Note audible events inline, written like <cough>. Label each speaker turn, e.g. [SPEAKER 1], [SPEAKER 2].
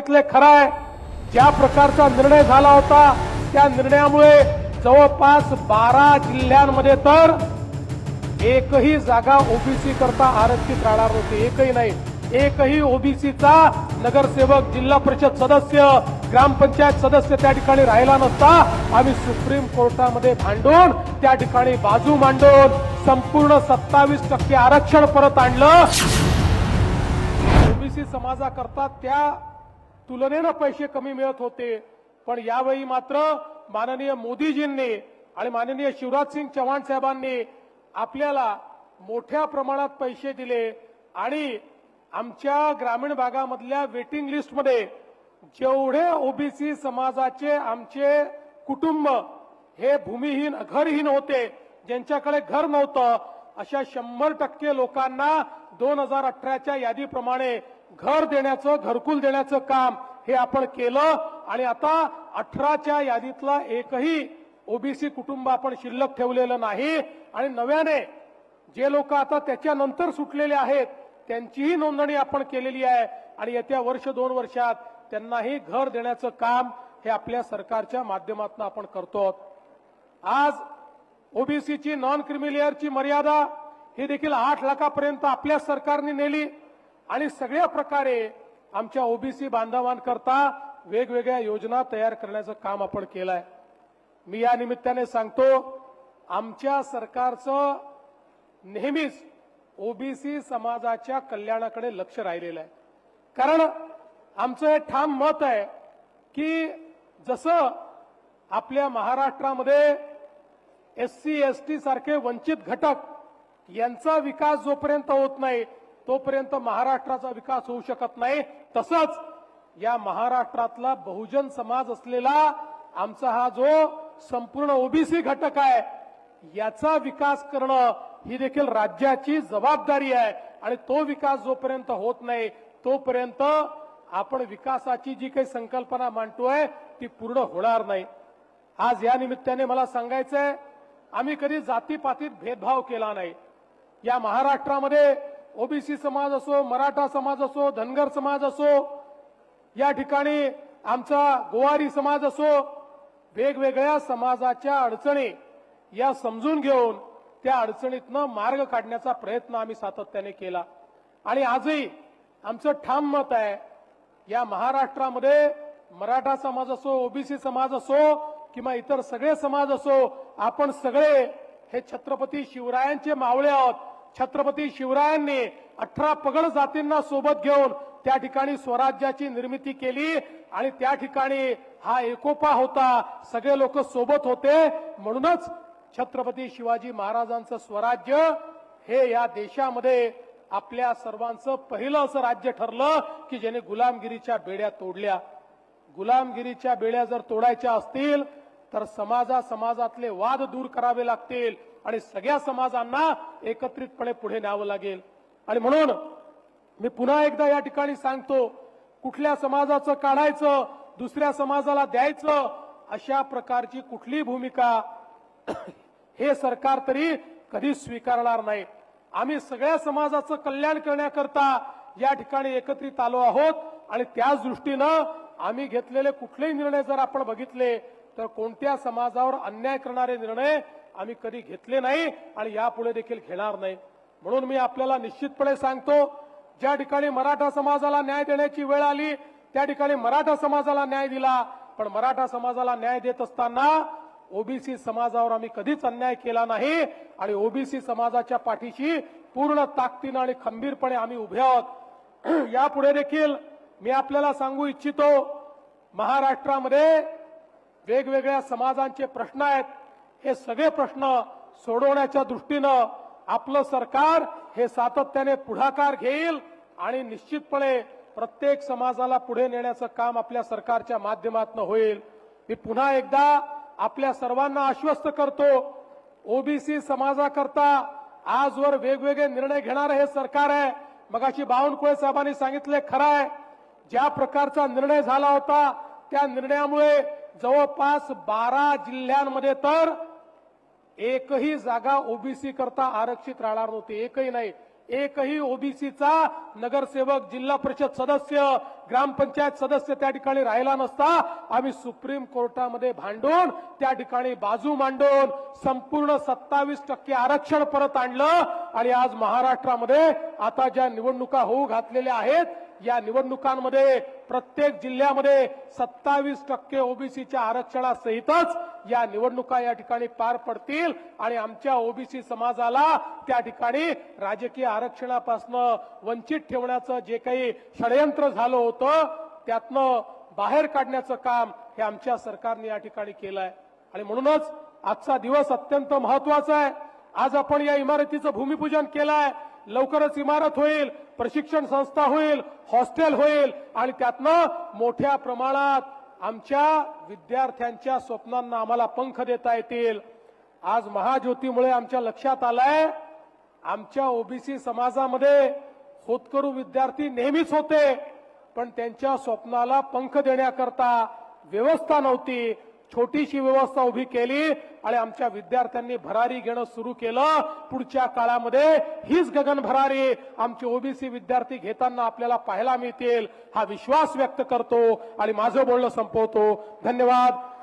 [SPEAKER 1] सांगितले खरं आहे. ज्या प्रकारचा निर्णय झाला होता त्या निर्णयामुळे जवळपास बारा जिल्ह्यांमध्ये तर एकही जागा ओबीसी करता आरक्षित राहणार नव्हती. एकही नाही. एकही ओबीसीचा नगरसेवक जिल्हा परिषद सदस्य ग्रामपंचायत सदस्य त्या ठिकाणी राहिला नसता. आम्ही सुप्रीम कोर्टामध्ये भांडून त्या ठिकाणी बाजू मांडून संपूर्ण सत्तावीस टक्के आरक्षण परत आणलं. ओबीसी समाजाकरता त्या तुलनेनं पैसे कमी मिळत होते. पण यावेळी मात्र माननीय मोदीजींनी आणि माननीय शिवराजसिंग चव्हाण साहेबांनी आपल्याला मोठ्या प्रमाणात पैसे दिले आणि आमच्या ग्रामीण भागामधल्या वेटिंग लिस्टमध्ये जेवढे ओबीसी समाजाचे आमचे कुटुंब हे भूमिहीन घरहीन होते ज्यांच्याकडे घर नव्हतं अशा शंभर टक्के लोकांना दोन हजार अठराच्या यादीप्रमाणे घर देण्याचं घरकुल देण्याचं काम हे आपण केलं आणि आता अठराच्या यादीतला एकही ओबीसी कुटुंब आपण शिल्लक ठेवलेलं नाही. आणि नव्याने जे लोक आता त्याच्यानंतर सुटलेले आहेत त्यांचीही नोंदणी आपण केलेली आहे. आणि येत्या वर्ष दोन वर्षात त्यांनाही घर देण्याचं काम हे आपल्या सरकारच्या माध्यमातून आपण करतो. आज ओबीसीची नॉन क्रिमिलेअरची मर्यादा ही देखील आठ लाखापर्यंत आपल्या सरकारने नेली. आणि सगळ्या प्रकारे आमच्या ओबीसी बांधवांकरता वेगवेगळ्या योजना तयार करण्याचं काम आपण केलं आहे मी या निमित्ताने सांगतो आमच्या सरकारचं नेहमीच ओबीसी समाजाच्या कल्याणाकडे लक्ष राहिलेलं आहे. कारण आमचं हे ठाम मत आहे की जसं आपल्या महाराष्ट्रामध्ये एस सी एस टी सारखे वंचित घटक यांचा विकास जोपर्यंत होत नाही तोपर्यंत महाराष्ट्राचा विकास होऊ शकत नाही. तसंच या महाराष्ट्रातला बहुजन समाज असलेला आमचा हा जो संपूर्ण ओबीसी घटक आहे याचा विकास करणं ही देखील राज्याची जबाबदारी आहे. आणि तो विकास जोपर्यंत होत नाही तोपर्यंत आपण विकासाची जी काही संकल्पना मांडतोय ती पूर्ण होणार नाही. आज या निमित्ताने मला सांगायचंय आम्ही कधी जातीपातीत भेदभाव केला नाही. या महाराष्ट्रामध्ये ओबीसी समाज असो मराठा समाज असो धनगर समाज असो या ठिकाणी आमचा गोवारी समाज असो वेगवेगळ्या समाजाच्या अडचणी या समजून घेऊन त्या अडचणीतनं मार्ग काढण्याचा प्रयत्न आम्ही सातत्याने केला. आणि आजही आमचं ठाम मत आहे या महाराष्ट्रामध्ये मराठा समाज असो ओबीसी समाज असो किंवा इतर सगळे समाज असो आपण सगळे हे छत्रपती शिवरायांचे मावळे आहोत. छत्रपती शिवरायांनी अठरा पगड जातींना सोबत घेऊन त्या ठिकाणी स्वराज्याची निर्मिती केली आणि त्या ठिकाणी हा एकोपा होता. सगळे लोक सोबत होते. म्हणूनच छत्रपती शिवाजी महाराजांचं स्वराज्य हे या देशामध्ये आपल्या सर्वांचं पहिलं असं राज्य ठरलं की ज्याने गुलामगिरीच्या बेड्या तोडल्या. गुलामगिरीच्या बेड्या जर तोडायच्या असतील तर समाजा समाजातले वाद दूर करावे लागतील. आणि सगळ्या समाजांना एकत्रितपणे पुढे न्यावं लागेल. आणि म्हणून मी पुन्हा एकदा या ठिकाणी सांगतो कुठल्या समाजाचं काढायचं दुसऱ्या समाजाला द्यायचं अशा प्रकारची कुठली भूमिका हे सरकार तरी कधी स्वीकारणार नाही. आम्ही सगळ्या समाजाचं कल्याण करण्याकरता या ठिकाणी एकत्रित आलो आहोत आणि त्याच दृष्टीनं आम्ही घेतलेले कुठलेही निर्णय जर आपण बघितले तर कोणत्या समाजावर अन्याय करणारे निर्णय आम्ही कधी घेतले नाही आणि यापुढे देखील घेणार नाही. म्हणून मी आपल्याला निश्चितपणे सांगतो ज्या ठिकाणी मराठा समाजाला न्याय देण्याची वेळ आली त्या ठिकाणी मराठा समाजाला न्याय दिला. पण मराठा समाजाला न्याय देत असताना ओबीसी समाजावर आम्ही कधीच अन्याय केला नाही आणि ओबीसी समाजाच्या पाठीशी पूर्ण ताकदीनं आणि खंबीरपणे आम्ही उभे आहोत. <clears throat> यापुढे देखील मी आपल्याला सांगू इच्छितो महाराष्ट्रामध्ये वेगवेगळ्या समाजांचे प्रश्न आहेत. हे सगळे प्रश्न सोडवण्याच्या दृष्टीनं आपलं सरकार हे सातत्याने पुढाकार घेईल आणि निश्चितपणे प्रत्येक समाजाला पुढे नेण्याचं काम आपल्या सरकारच्या माध्यमातून होईल. मी पुन्हा एकदा आपल्या सर्वांना आश्वस्त करतो ओबीसी समाजाकरता आजवर वेगवेगळे निर्णय घेणारं हे सरकार आहे. मगाशी बावनकुळे साहेबांनी सांगितले खरं आहे ज्या प्रकारचा निर्णय झाला होता त्या निर्णयामुळे जवळपास बारा जिल्ह्यांमध्ये तर एकही जागा ओबीसी करता आरक्षित राहणार नव्हती. एकही नाही. एकही ओबीसीचा नगरसेवक जिल्हा परिषद सदस्य ग्रामपंचायत सदस्य त्या ठिकाणी राहिला नसता. आम्ही सुप्रीम कोर्टामध्ये भांडून त्या ठिकाणी बाजू मांडून संपूर्ण सत्तावीस टक्के आरक्षण परत आणलं. आणि आज महाराष्ट्रामध्ये आता ज्या निवडणुका होऊ घातलेल्या आहेत या निवडणुकांमध्ये प्रत्येक जिल्ह्यामध्ये सत्तावीस टक्के ओबीसीच्या आरक्षणासहितच या निवडणुका या ठिकाणी पार पडतील. आणि आमच्या ओबीसी समाजाला त्या ठिकाणी राजकीय आरक्षणापासून वंचित ठेवण्याचं जे काही षडयंत्र झालं होतं त्यातनं बाहेर काढण्याचं काम हे आमच्या सरकारने या ठिकाणी केलं आहे आणि म्हणूनच आजचा दिवस अत्यंत महत्त्वाचा आहे. आज आपण या इमारतीचं भूमिपूजन केलं आहे लवकरच इमारत होईल प्रशिक्षण संस्था होईल हॉस्टेल होईल आणि त्यातनं मोठ्या प्रमाणात आमच्या विद्यार्थ्यांच्या स्वप्नांना आम्हाला पंख देता येतील. आज महाज्योतीमुळे आमच्या लक्षात आलंय आमच्या ओबीसी समाजामध्ये होतकरू विद्यार्थी नेहमीच होते पण त्यांच्या स्वप्नाला पंख देण्याकरता व्यवस्था नव्हती. छोटीशी व्यवस्था उभी केली आणि आमच्या विद्यार्थ्यांनी भरारी घेणं सुरू केलं. पुढच्या काळामध्ये हीच गगन भरारी आमचे ओबीसी विद्यार्थी घेताना आपल्याला पाहायला मिळतील हा विश्वास व्यक्त करतो आणि माझं बोलणं संपवतो. धन्यवाद.